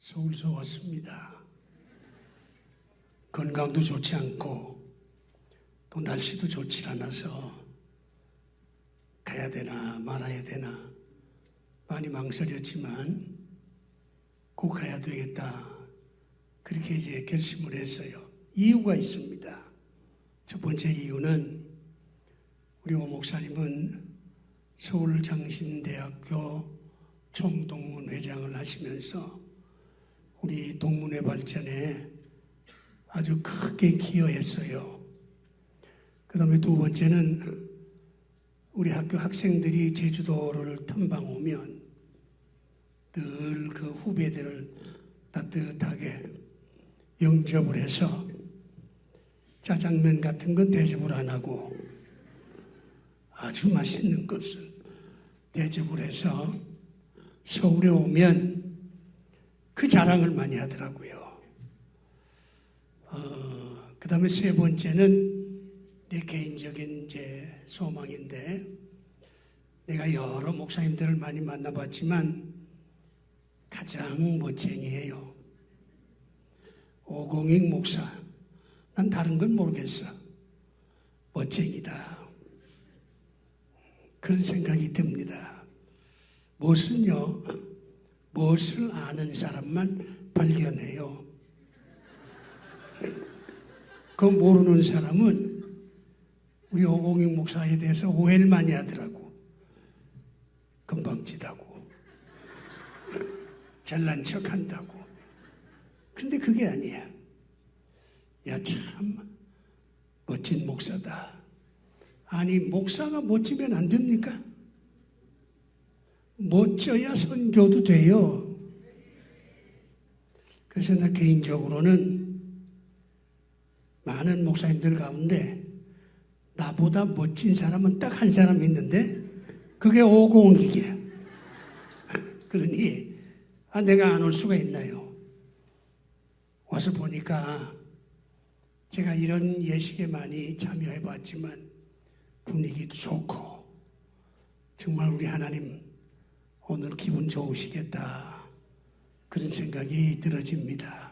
서울서 왔습니다. 건강도 좋지 않고 또 날씨도 좋지 않아서 가야 되나 말아야 되나 많이 망설였지만 꼭 가야 되겠다. 그렇게 이제 결심을 했어요. 이유가 있습니다. 첫 번째 이유는 우리 오 목사님은 서울장신대학교 총동문 회장을 하시면서 우리 동문회 발전에 아주 크게 기여했어요. 그 다음에 두 번째는 우리 학교 학생들이 제주도를 탐방 오면 늘 그 후배들을 따뜻하게 영접을 해서 짜장면 같은 건 대접을 안 하고 아주 맛있는 것을 대접을 해서 서울에 오면 그 자랑을 많이 하더라고요. 어, 그 다음에 세 번째는 내 개인적인 이제 소망인데 내가 여러 목사님들을 많이 만나봤지만 가장 멋쟁이에요. 오공익 목사. 난 다른 건 모르겠어. 멋쟁이다. 그런 생각이 듭니다. 무엇은요, 무엇을 아는 사람만 발견해요. 그 모르는 사람은 우리 오공익 목사에 대해서 오해를 많이 하더라고. 금방 지다고. 잘난 척 한다고. 근데 그게 아니야. 야, 참, 멋진 목사다. 아니, 목사가 멋지면 안 됩니까? 멋져야 선교도 돼요. 그래서 나 개인적으로는 많은 목사님들 가운데 나보다 멋진 사람은 딱 한 사람 있는데 그게 오공이게. 그러니 아, 내가 안 올 수가 있나요? 와서 보니까 제가 이런 예식에 많이 참여해 봤지만 분위기도 좋고 정말 우리 하나님 오늘 기분 좋으시겠다 그런 생각이 들어집니다.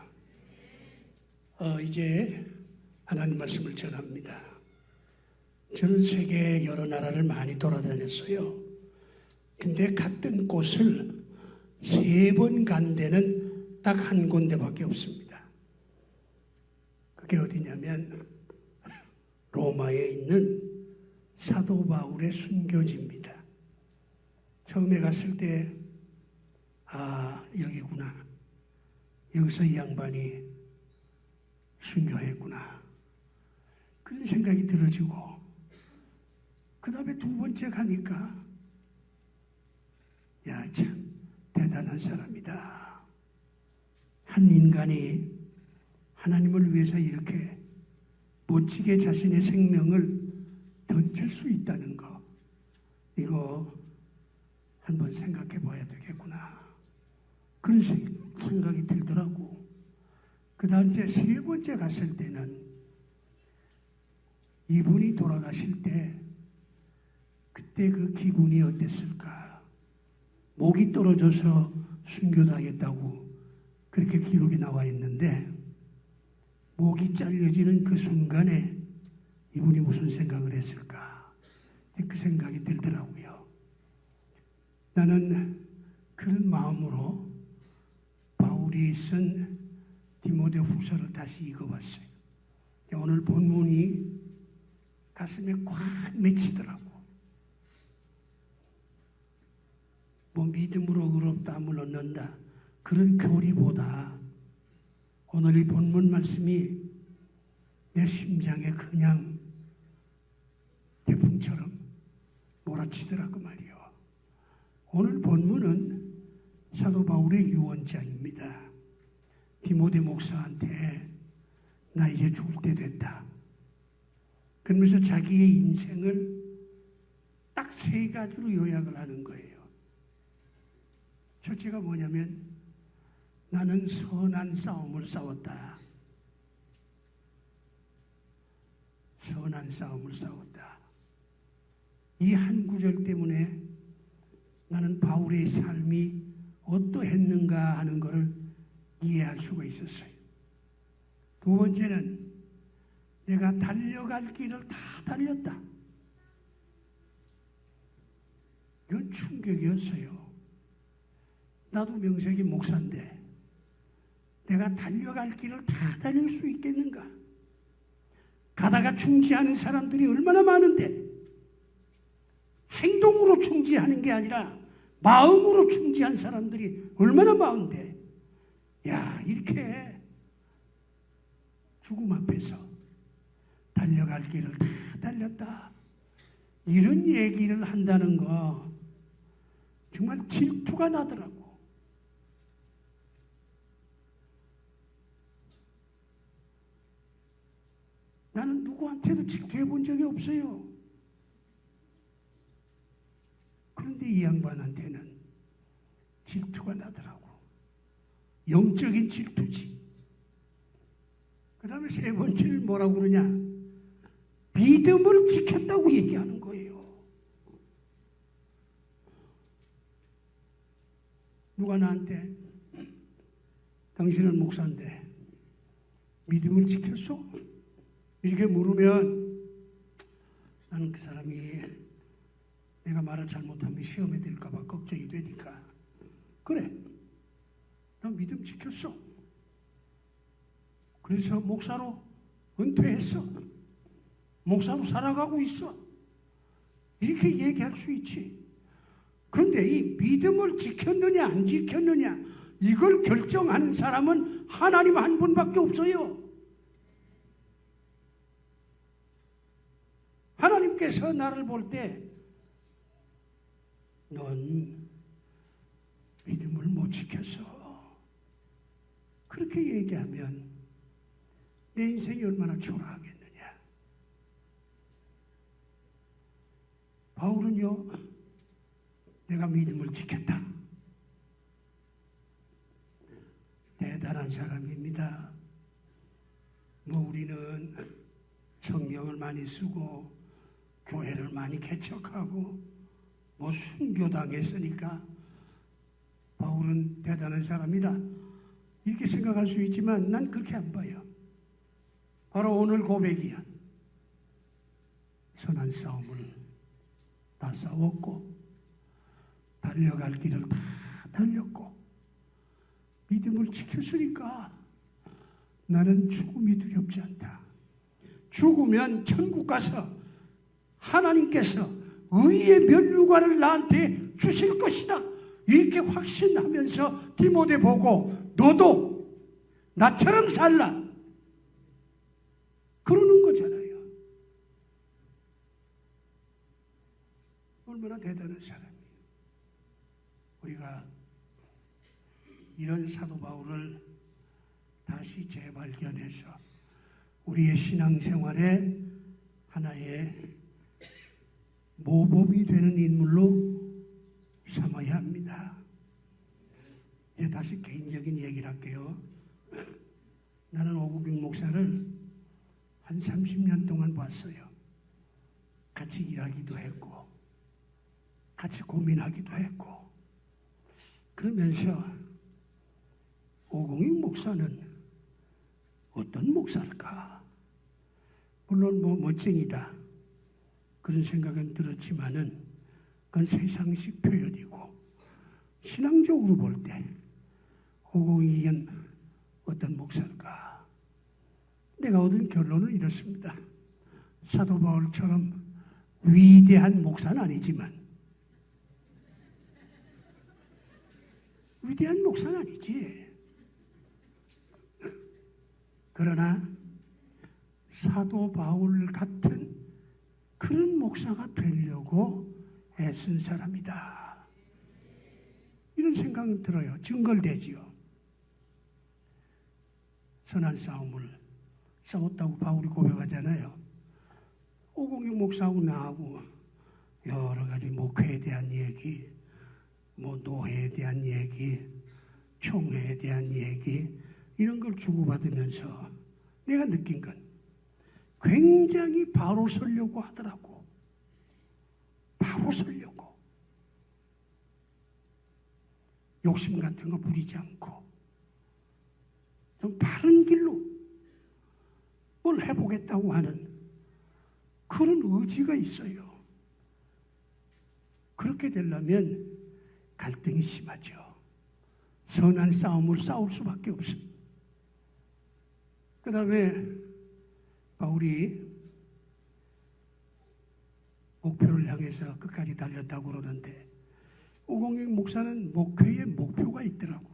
어, 이제 하나님 말씀을 전합니다. 저는 세계 여러 나라를 많이 돌아다녔어요. 근데 갔던 곳을 세 번 간 데는 딱 한 군데밖에 없습니다. 그게 어디냐면 로마에 있는 사도 바울의 순교지입니다. 처음에 갔을 때, 아, 여기구나. 여기서 이 양반이 순교했구나. 그런 생각이 들어지고, 그 다음에 두 번째 가니까, 야, 참, 대단한 사람이다. 한 인간이 하나님을 위해서 이렇게 멋지게 자신의 생명을 던질 수 있다는 거, 이거 한번 생각해 봐야 되겠구나. 그런 생각이 들더라고. 그 다음 이제 세 번째 갔을 때는 이분이 돌아가실 때 그때 그 기분이 어땠을까? 목이 떨어져서 순교당했다고 그렇게 기록이 나와 있는데 목이 잘려지는 그 순간에 이분이 무슨 생각을 했을까? 그 생각이 들더라고요. 나는 그런 마음으로 바울이 쓴 디모데 후서를 다시 읽어봤어요. 오늘 본문이 가슴에 꽉 맺히더라고. 뭐 믿음으로 의롭다함을 얻는다. 그런 교리보다 오늘 이 본문 말씀이 내 심장에 그냥 태풍처럼 몰아치더라고 말이요. 오늘 본문은 사도 바울의 유언장입니다. 디모데 목사한테 나 이제 죽을 때 됐다. 그러면서 자기의 인생을 딱 세 가지로 요약을 하는 거예요. 첫째가 뭐냐면 나는 선한 싸움을 싸웠다. 선한 싸움을 싸웠다. 이 한 구절 때문에 나는 바울의 삶이 어떠했는가 하는 것을 이해할 수가 있었어요. 두 번째는 내가 달려갈 길을 다 달렸다. 이건 충격이었어요. 나도 명색이 목사인데 내가 달려갈 길을 다 달릴 수 있겠는가? 가다가 중지하는 사람들이 얼마나 많은데 행동으로 중지하는 게 아니라 마음으로 중지한 사람들이 얼마나 많은데. 야 이렇게 죽음 앞에서 달려갈 길을 다 달렸다. 이런 얘기를 한다는 거 정말 질투가 나더라고. 나는 누구한테도 질투해 본 적이 없어요. 그런데 이 양반한테는 질투가 나더라고. 영적인 질투지. 그 다음에 세 번째는 뭐라고 그러냐? 믿음을 지켰다고 얘기하는 거예요. 누가 나한테 당신은 목사인데 믿음을 지켰어? 이렇게 물으면 나는 그 사람이 내가 말을 잘못하면 시험에 들까봐 걱정이 되니까. 그래. 나 믿음 지켰어. 그래서 목사로 은퇴했어. 목사로 살아가고 있어. 이렇게 얘기할 수 있지. 그런데 이 믿음을 지켰느냐 안 지켰느냐 이걸 결정하는 사람은 하나님 한 분밖에 없어요. 하나님께서 나를 볼 때 넌 믿음을 못 지켰어. 그렇게 얘기하면 내 인생이 얼마나 초라하겠느냐. 바울은요, 내가 믿음을 지켰다. 대단한 사람입니다. 뭐 우리는 성경을 많이 쓰고 교회를 많이 개척하고 뭐 순교당했으니까 바울은 대단한 사람이다. 이렇게 생각할 수 있지만 난 그렇게 안 봐요. 바로 오늘 고백이야. 선한 싸움을 다 싸웠고 달려갈 길을 다 달렸고 믿음을 지켰으니까 나는 죽음이 두렵지 않다. 죽으면 천국 가서 하나님께서 의의 면류관을 나한테 주실 것이다. 이렇게 확신하면서 디모데 보고 너도 나처럼 살라. 그러는 거잖아요. 얼마나 대단한 사람이에요. 우리가 이런 사도 바울을 다시 재발견해서 우리의 신앙생활에 하나의 모범이 되는 인물로 삼아야 합니다. 이제 다시 개인적인 얘기를 할게요. 나는 오국영 목사를 한 30년 동안 봤어요. 같이 일하기도 했고, 같이 고민하기도 했고, 그러면서 오공익 목사는 어떤 목사일까? 물론 뭐 멋쟁이다. 그런 생각은 들었지만은 그건 세상식 표현이고 신앙적으로 볼때 호공이는 어떤 목사일까? 내가 얻은 결론은 이렇습니다. 사도 바울처럼 위대한 목사는 아니지만 위대한 목사는 아니지. 그러나 사도 바울 같은 그런 목사가 되려고 애쓴 사람이다. 이런 생각은 들어요. 증거되지요. 선한 싸움을 싸웠다고 바울이 고백하잖아요. 오공영 목사하고 나하고 여러 가지 목회에 대한 얘기, 뭐 노회에 대한 얘기, 총회에 대한 얘기 이런 걸 주고받으면서 내가 느낀 건 굉장히 바로 서려고 하더라고. 바로 서려고. 욕심 같은 거 부리지 않고. 좀 바른 길로 뭘 해보겠다고 하는 그런 의지가 있어요. 그렇게 되려면 갈등이 심하죠. 선한 싸움을 싸울 수밖에 없습니다. 그 다음에 바울이 목표를 향해서 끝까지 달렸다고 그러는데 오공익 목사는 목회에 목표가 있더라고.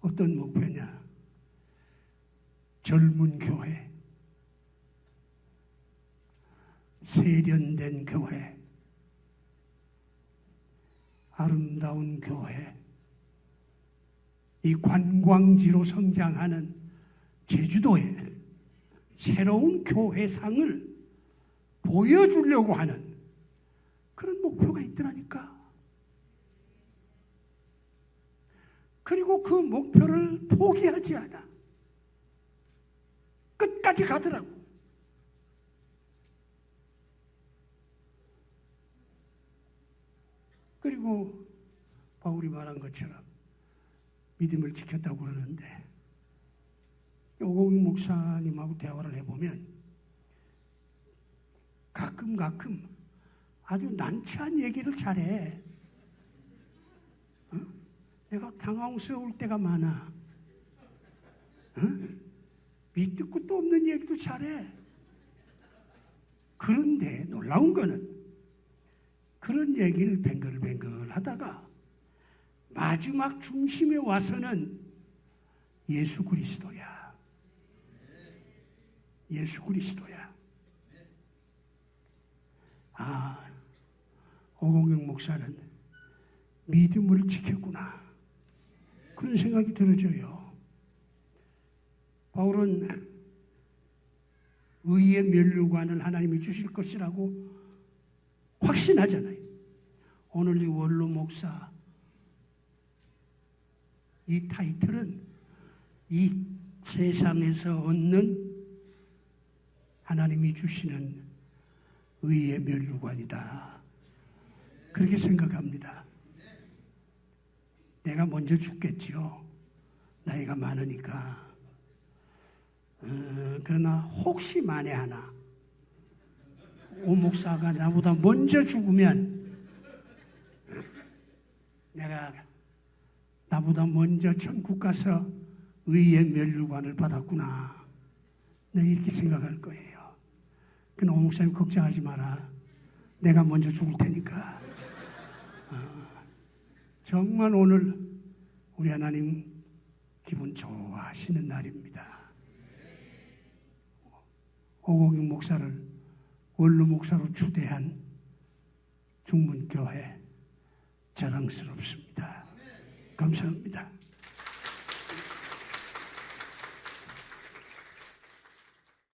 어떤 목표냐? 젊은 교회, 세련된 교회, 아름다운 교회, 이 관광지로 성장하는 제주도에 새로운 교회상을 보여주려고 하는 그런 목표가 있더라니까. 그리고 그 목표를 포기하지 않아. 끝까지 가더라고. 그리고 바울이 말한 것처럼 믿음을 지켰다고 그러는데 오공익 목사님하고 대화를 해보면 가끔 가끔 아주 난처한 얘기를 잘해. 어? 내가 당황스러울 때가 많아. 어? 밑도 끝도 없는 얘기도 잘해. 그런데 놀라운 거는 그런 얘기를 뱅글뱅글 하다가 마지막 중심에 와서는 예수 그리스도야. 예수 그리스도야. 아, 오공영 목사는 믿음을 지켰구나. 그런 생각이 들어져요. 바울은 의의 면류관을 하나님이 주실 것이라고 확신하잖아요. 오늘 이 원로 목사 이 타이틀은 이 세상에서 얻는 하나님이 주시는 의의 면류관이다. 그렇게 생각합니다. 내가 먼저 죽겠지요. 나이가 많으니까. 어, 그러나 혹시 만에 하나 오 목사가 나보다 먼저 죽으면 내가 나보다 먼저 천국 가서 의의 멸류관을 받았구나. 내 이렇게 생각할 거예요. 그러나 오 목사님 걱정하지 마라. 내가 먼저 죽을 테니까. 어, 정말 오늘 우리 하나님 기분 좋아하시는 날입니다. 오공익 목사를 원로 목사로 추대한 중문교회 자랑스럽습니다. 감사합니다.